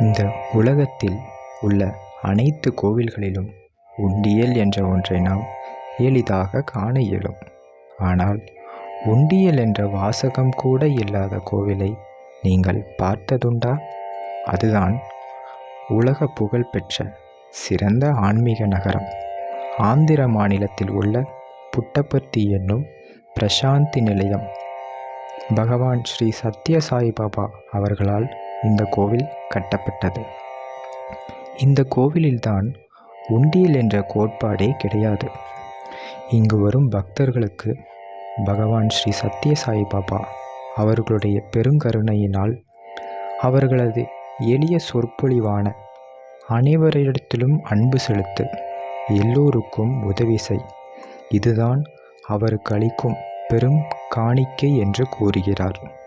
இந்த உலகத்தில் உள்ள அனைத்து கோவில்களிலும் உண்டியல் என்ற ஒன்றை நாம் எளிதாக காண இயலும். ஆனால் உண்டியல் என்ற வாசகம் கூட இல்லாத கோவிலை நீங்கள் பார்த்ததுண்டா? அதுதான் உலக புகழ்பெற்ற சிறந்த ஆன்மீக நகரம். ஆந்திர மாநிலத்தில் உள்ள புட்டபர்த்தி என்னும் பிரசாந்தி நிலையம். பகவான் ஸ்ரீ சத்ய சாய்பாபா அவர்களால் இந்த கோவில் கட்டப்பட்டது. இந்த கோவிலில்தான் உண்டியல் என்ற கோட்பாடே கிடையாது. இங்கு வரும் பக்தர்களுக்கு பகவான் ஸ்ரீ சத்யசாயி பாபா அவர்களுடைய பெருங்கருணையினால் அவர்களது எளிய சொற்பொழிவான அனைவரிடத்திலும் அன்பு செலுத்து எல்லோருக்கும் உதவி செய். இதுதான் அவருக்கு அளிக்கும் பெரும் காணிக்கை என்று கூறுகிறார்.